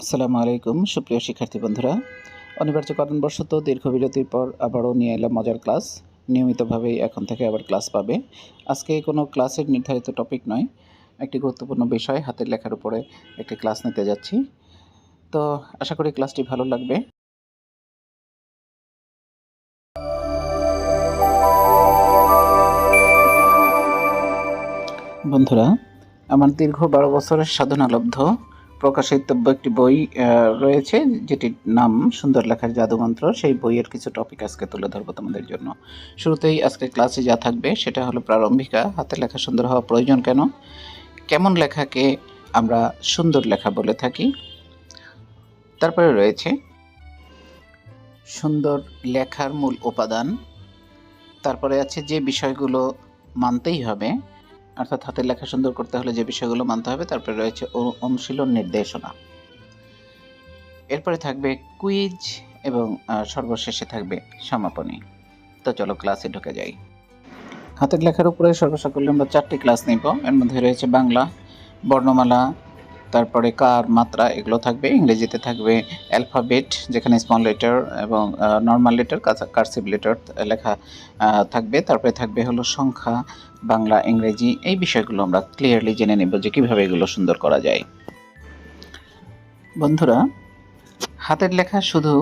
আসসালামু আলাইকুম, সুপ্রিয় শিক্ষার্থী বন্ধুরা। অনিবার্য কারণবশত দীর্ঘ বিরতির পর আবারও নিয়ে এলাম মজার ক্লাস। নিয়মিতভাবেই এখন থেকে আবার ক্লাস পাবে। আজকে কোনো ক্লাসের নির্ধারিত টপিক নয়, একটি গুরুত্বপূর্ণ বিষয় হাতের লেখার উপরে একটি ক্লাস নিতে যাচ্ছি। তো আশা করি ক্লাসটি ভালো লাগবে। বন্ধুরা, আমার দীর্ঘ বারো বছরের সাধনালব্ধ প্রকাশিতব্য একটি বই রয়েছে, যেটির নাম সুন্দর লেখার জাদুমন্ত্র। সেই বইয়ের কিছু টপিক আজকে তুলে ধরবো তোমাদের জন্য। শুরুতেই আজকে ক্লাসে যা থাকবে, সেটা হলো প্রারম্ভিকা, হাতে লেখা সুন্দর হওয়া প্রয়োজন কেন? কেমন লেখাকে আমরা সুন্দর লেখা বলে থাকি? তারপরে রয়েছে, সুন্দর লেখার মূল উপাদান। তারপরে আছে যে বিষয়গুলো মানতেই হবে অর্থাৎ হাতের লেখা সুন্দর করতে হলে যে বিষয়গুলো মানতে হবে, তারপরে রয়েছে অনুশীলন নির্দেশনা। এরপরে থাকবে কুইজ এবং সর্বশেষে থাকবে সমাপনী। তো চলো ক্লাসে ঢুকে যাই। হাতের লেখার উপরে সর্বসাকল্যে আমরা চারটি ক্লাস নিব। এর মধ্যে রয়েছে বাংলা, বর্ণমালা তারপরে কার মাত্রা এগুলো থাকবে, ইংরেজিতে থাকবে অ্যালফাবেট যেখানে স্মল লেটার এবং নর্মাল লেটার কার্সিভ লেটার লেখা থাকবে। তারপরে থাকবে হলো সংখ্যা, বাংলা, ইংরেজি, এই বিষয়গুলো আমরা ক্লিয়ারলি জেনে নেব যে কীভাবে এগুলো সুন্দর করা যায়। বন্ধুরা, হাতের লেখা শুধু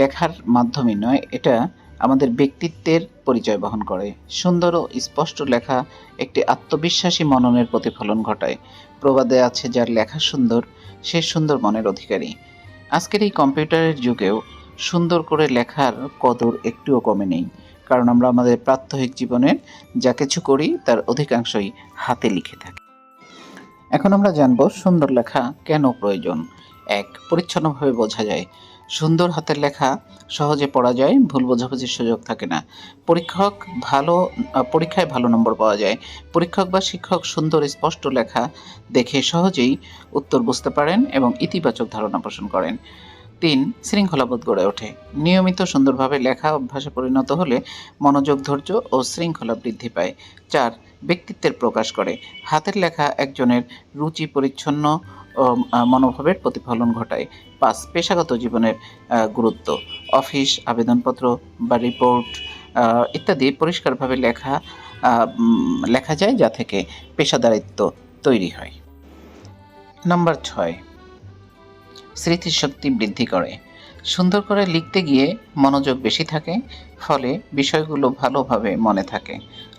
লেখার মাধ্যমে নয়, এটা আমাদের ব্যক্তিত্বের পরিচয় বহন করে। সুন্দর ও স্পষ্ট লেখা একটি আত্মবিশ্বাসী মননের প্রতিফলন ঘটায়। প্রবাদে আছে যার লেখা সুন্দর, সে সুন্দর মনের অধিকারী। আজকের এই কম্পিউটারের যুগেও সুন্দর করে লেখার কদর একটুও কমে নেই। কারণ আমরা আমাদের প্রাত্যহিক জীবনের যা কিছু করি, তার অধিকাংশই হাতে লিখে থাকি। এখন আমরা জানব সুন্দর লেখা কেন প্রয়োজন? এক, পরিচ্ছন্নভাবে বোঝা যায়। সুন্দর হাতের লেখা সহজে পড়া যায়, ভুল বোঝাবুঝির সুযোগ থাকে না। পরীক্ষক ভালো পরীক্ষায় ভালো নম্বর পাওয়া যায়। পরীক্ষক বা শিক্ষক সুন্দর, স্পষ্ট লেখা দেখে সহজেই উত্তর বুঝতে পারেন এবং ইতিবাচক ধারণা পোষণ করেন। তিন, শৃঙ্খলাবোধ গড়ে ওঠে। নিয়মিত সুন্দরভাবে লেখা অভ্যাসে পরিণত হলে মনোযোগ ধৈর্য ও শৃঙ্খলা বৃদ্ধি পায়। চার, ব্যক্তিত্বের প্রকাশ করে। হাতের লেখা একজনের রুচি, পরিচ্ছন্ন মনোভাবের প্রতিফলন ঘটায়। পাঁচ, পেশাগত জীবনের গুরুত্ব। অফিস, আবেদনপত্র বা রিপোর্ট ইত্যাদি পরিষ্কারভাবে লেখা লেখা যায় যা থেকে পেশাদারিত্ব তৈরি হয়। নাম্বার ছয়, স্মৃতিশক্তি বৃদ্ধি করে। সুন্দর করে লিখতে গিয়ে মনোযোগ বেশি থাকে, ফলে বিষয়গুলো ভালোভাবে মনে থাকে।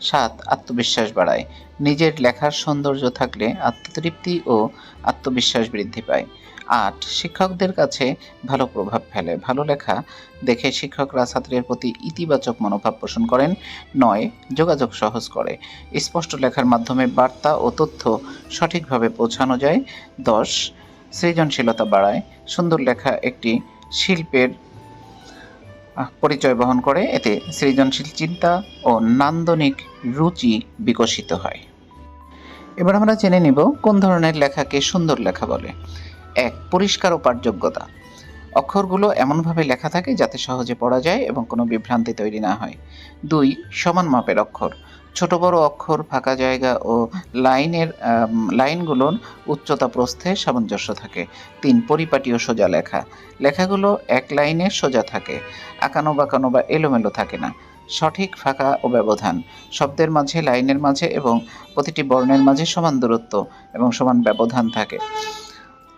সাত আত্মবিশ্বাস বাড়ায়। নিজের লেখার সৌন্দর্য থাকলে আত্মতৃপ্তি ও আত্মবিশ্বাস বৃদ্ধি পায়। আট, শিক্ষকদের কাছে ভালো প্রভাব ফেলে। ভালো লেখা দেখে শিক্ষকরা ছাত্রের প্রতি ইতিবাচক মনোভাব পোষণ করেন। নয়, যোগাযোগ সহজ করে। স্পষ্ট লেখার মাধ্যমে বার্তা ও তথ্য সঠিকভাবে পৌঁছানো যায়। দশ, সৃজনশীলতা বাড়ায়। সুন্দর লেখা একটি শিল্পের পরিচয় বহন করে, এতে সৃজনশীল চিন্তা ও নান্দনিক রুচি বিকশিত হয়। এবার আমরা জেনে নিব কোন ধরনের লেখাকে সুন্দর লেখা বলে। এক, পরিষ্কার ও পাঠযোগ্যতা। অক্ষরগুলো এমনভাবে লেখা থাকে যাতে সহজে পড়া যায় এবং কোনো বিভ্রান্তি তৈরি না হয়। দুই, সমান মাপের অক্ষর। ছোট বড় অক্ষর, ফাঁকা জায়গা ও লাইনের লাইনগুলোর উচ্চতা প্রস্থে সামঞ্জস্য থাকে। তিন পরিপাটি ও সোজা লেখা। লেখাগুলো এক লাইনে সোজা থাকে। আঁকানো বাঁকানো বা এলোমেলো থাকে না। সঠিক, ফাঁকা ও ব্যবধান। শব্দের মাঝে, লাইনের মাঝে এবং প্রতিটি বর্ণের মাঝে সমান দূরত্ব এবং সমান ব্যবধান থাকে।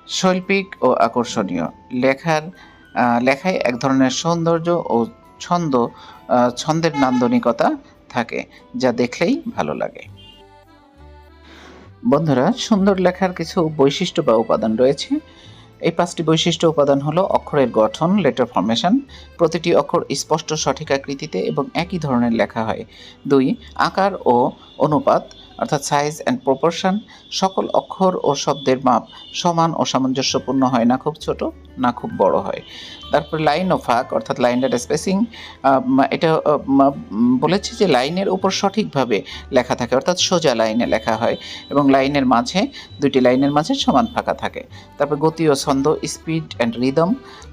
শৈল্পিক ও আকর্ষণীয়। লেখার লেখায় এক ধরনের সৌন্দর্য ও ছন্দ ছন্দের নান্দনিকতা থাকে, যা দেখলেই ভালো লাগে। বন্ধুরা, সুন্দর লেখার কিছু বৈশিষ্ট্য বা উপাদান রয়েছে। এই পাঁচটি বৈশিষ্ট্য উপাদান হলো অক্ষরের গঠন লেটার ফর্মেশন প্রতিটি অক্ষর স্পষ্ট সঠিক আকৃতিতে এবং একই ধরনের লেখা হয়। দুই, আকার ও অনুপাত। অর্থাৎ সাইজ অ্যান্ড প্রপোর্শন সকল অক্ষর ও শব্দের মাপ সমান ও সামঞ্জস্যপূর্ণ হয়, না খুব ছোট, না খুব বড় হয়। তারপরে লাইন ও ফাঁক অর্থাৎ লাইনের স্পেসিং এটা বলেছে যে লাইনের উপর সঠিকভাবে লেখা থাকে, অর্থাৎ সোজা লাইনে লেখা হয় এবং লাইনের মাঝে দুইটি লাইনের মাঝে সমান ফাঁকা থাকে। তারপর গতি ও ছন্দ স্পিড অ্যান্ড রিদম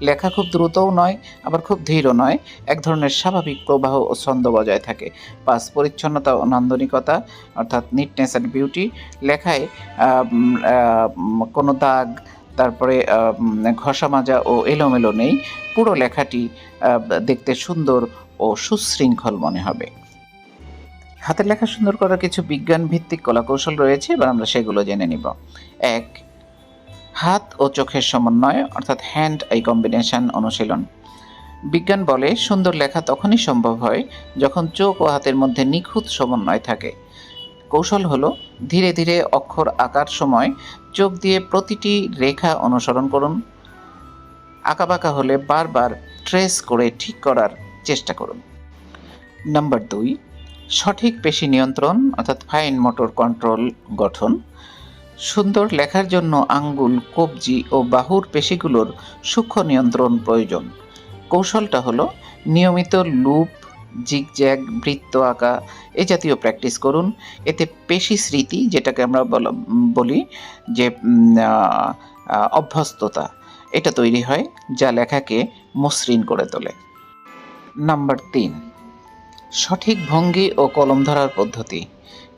লেখা খুব দ্রুতও নয়, আবার খুব ধীরও নয়, এক ধরনের স্বাভাবিক প্রবাহ ও ছন্দ বজায় থাকে। পাঁচ পরিচ্ছন্নতা ও নান্দনিকতা, অর্থাৎ নিটনেস অ্যান্ড বিউটি লেখায় কোনো দাগ, তারপরে ঘষা মাজা ও এলোমেলো নেই, পুরো লেখাটি দেখতে সুন্দর ও সুশৃঙ্খল মনে হবে। হাতের লেখা সুন্দর করার কিছু বিজ্ঞান ভিত্তিক কলাকৌশল রয়েছে, এবার আমরা সেগুলো জেনে নিব। এক, হাত ও চোখের সমন্বয়, অর্থাৎ হ্যান্ড আই কম্বিনেশন অনুশীলন। বিজ্ঞান বলে, সুন্দর লেখা তখনই সম্ভব হয় যখন চোখ ও হাতের মধ্যে নিখুঁত সমন্বয় থাকে। কৌশল হলো ধীরে ধীরে অক্ষর আঁকার সময় চোখ দিয়ে প্রতিটি রেখা অনুসরণ করুন। আঁকাবাঁকা হলে বারবার ট্রেস করে ঠিক করার চেষ্টা করুন। নাম্বার দুই, সঠিক পেশি নিয়ন্ত্রণ অর্থাৎ ফাইন মোটর কন্ট্রোল গঠন। সুন্দর লেখার জন্য আঙ্গুল, কবজি ও বাহুর পেশিগুলোর সূক্ষ্ম নিয়ন্ত্রণ প্রয়োজন। কৌশলটা হলো নিয়মিত লুপ জিগজ্যাগ, বৃত্ত আঁকা এ জাতীয় প্র্যাকটিস করুন। এতে পেশি স্মৃতি, যেটাকে আমরা বল- যে অভ্যস্ততা, এটা তৈরি হয় যা লেখাকে মসৃণ করে তোলে। নাম্বার তিন, সঠিক ভঙ্গি ও কলম ধরার পদ্ধতি।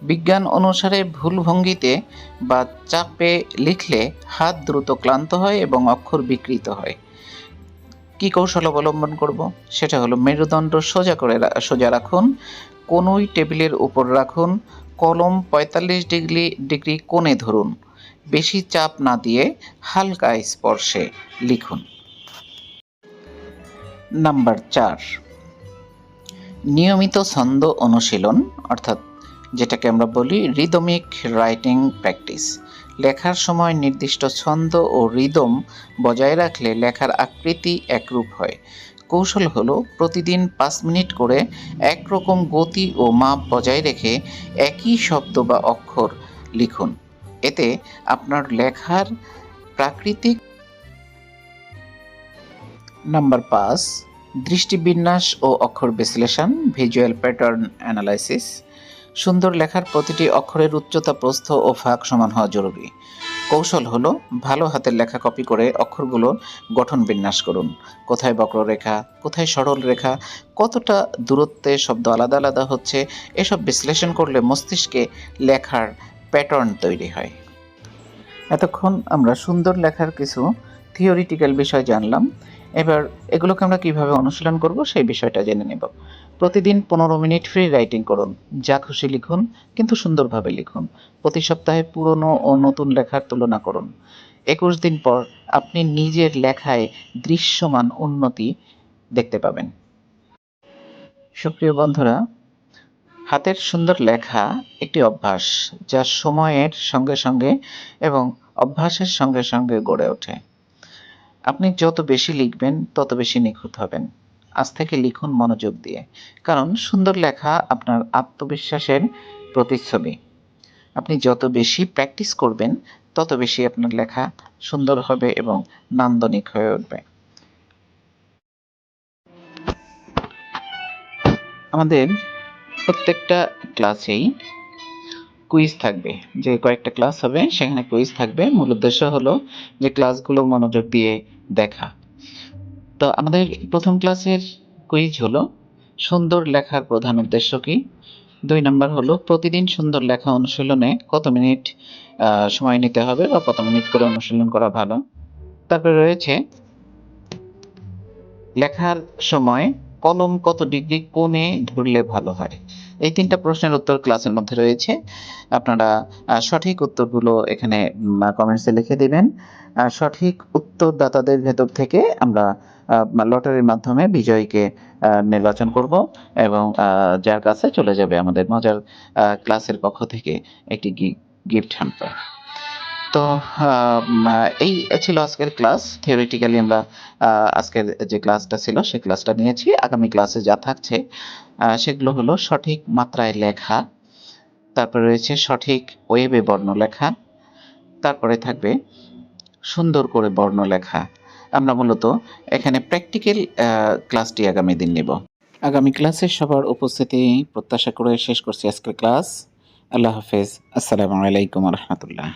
বিজ্ঞান অনুসারে ভুল ভঙ্গিতে বা চাপে লিখলে হাত দ্রুত ক্লান্ত হয় এবং অক্ষর বিকৃত হয়। কি কৌশল অবলম্বন করব? সেটা হলো মেরুদণ্ড সোজা করে সোজা রাখুন, কোনোই টেবিলের উপর রাখুন, কলম পঁয়তাল্লিশ ডিগ্রি ডিগ্রি কোণে ধরুন। বেশি চাপ না দিয়ে হালকা স্পর্শে লিখুন। নাম্বার চার। নিয়মিত ছন্দ অনুশীলন, অর্থাৎ যেটাকে আমরা বলি রিদমিক রাইটিং প্র্যাকটিস লেখার সময় নির্দিষ্ট ছন্দ ও রিদম বজায় রাখলে লেখার আকৃতি একরূপ হয়। কৌশল হলো প্রতিদিন পাঁচ মিনিট করে একরকম গতি ও মাপ বজায় রেখে একই শব্দ বা অক্ষর লিখুন। এতে আপনার লেখার প্রাকৃতিক নাম্বার পাঁচ, দৃষ্টিবিন্যাস ও অক্ষর বিশ্লেষণ, ভিজুয়াল প্যাটার্ন অ্যানালাইসিস। সুন্দর লেখার প্রতিটি অক্ষরের উচ্চতা, প্রস্থ ও ফাঁক সমান হওয়া জরুরি। কৌশল হলো ভালো হাতের লেখা কপি করে অক্ষরগুলো গঠন বিন্যাস করুন। কোথায় বক্ররেখা, কোথায় সরল রেখা, কতটা দূরত্বে শব্দ আলাদা আলাদা হচ্ছে, এসব বিশ্লেষণ করলে মস্তিষ্কে লেখার প্যাটার্ন তৈরি হয়। এতক্ষণ আমরা সুন্দর লেখার কিছু থিওরিটিক্যাল বিষয় জানলাম। এবার এগুলোকে আমরা কীভাবে অনুশীলন করব সেই বিষয়টা জেনে নেব। প্রতিদিন পনেরো মিনিট ফ্রি রাইটিং করুন। যা খুশি লিখুন, কিন্তু সুন্দরভাবে লিখুন। প্রতি সপ্তাহে পুরনো ও নতুন লেখার তুলনা করুন। একুশ দিন পর আপনি নিজের লেখায় দৃশ্যমান উন্নতি দেখতে পাবেন। সুপ্রিয় বন্ধুরা, হাতের সুন্দর লেখা একটি অভ্যাস যা সময়ের সঙ্গে সঙ্গে এবং অভ্যাসের সঙ্গে সঙ্গে গড়ে ওঠে। আপনি যত বেশি লিখবেন, তত বেশি নিখুঁত হবেন। আজ থেকে লিখুন মনোযোগ দিয়ে। কারণ সুন্দর লেখা আপনার আত্মবিশ্বাসের প্রতিচ্ছবি। আপনি যত বেশি প্র্যাকটিস করবেন, তত বেশি আপনার লেখা সুন্দর হবে এবং নান্দনিক হয়ে উঠবে। আমাদের প্রত্যেকটা ক্লাসেই কুইজ থাকবে। যে কয়েকটা ক্লাস হবে, সেখানে কুইজ থাকবে। মূল উদ্দেশ্য হলো যে ক্লাসগুলো মনোযোগ দিয়ে দেখা। তো আমাদের প্রথম ক্লাসের কুইজ হলো, সুন্দর লেখার প্রধান উদ্দেশ্য কি? দুই নাম্বার হলো, প্রতিদিন সুন্দর লেখা অনুশীলনে কত মিনিট সময় নিতে হবে বা কত মিনিট করে অনুশীলন করা ভালো? তারপরে রয়েছে, লেখার সময় কলম কত ডিগ্রি কোণে ধরলে ভালো হয়? এই তিনটা প্রশ্নের উত্তর ক্লাসের মধ্যে রয়েছে। আপনারা সঠিক উত্তরগুলো এখানে কমেন্টসে লিখে দিবেন। সঠিক উত্তরদাতাদের ভেতর থেকে আমরা লটারির মাধ্যমে বিজয়ীকে নির্বাচন করব এবং যার কাছে চলে যাবে আমাদের মজার ক্লাসের পক্ষ থেকে একটি গিফট হ্যাম্পার তো এই ছিল আজকের ক্লাস। থিওরিটিক্যালি আমরা আজকের যে ক্লাসটা ছিল সেই ক্লাসটা নিয়েছি। আগামী ক্লাসে যা থাকছে সেগুলো হলো সঠিক মাত্রায় লেখা, তারপরে রয়েছে সঠিক ওয়েবে বর্ণ লেখা, তারপরে থাকবে সুন্দর করে বর্ণ লেখা। আমরা মূলত এখানে প্র্যাকটিক্যাল ক্লাসটি আগামী দিন নেব। আগামী ক্লাসে সবার উপস্থিতি প্রত্যাশা করে শেষ করছি আজকের ক্লাস। আল্লাহ হাফেজ। আসসালামু আলাইকুম রহমতুল্লাহ।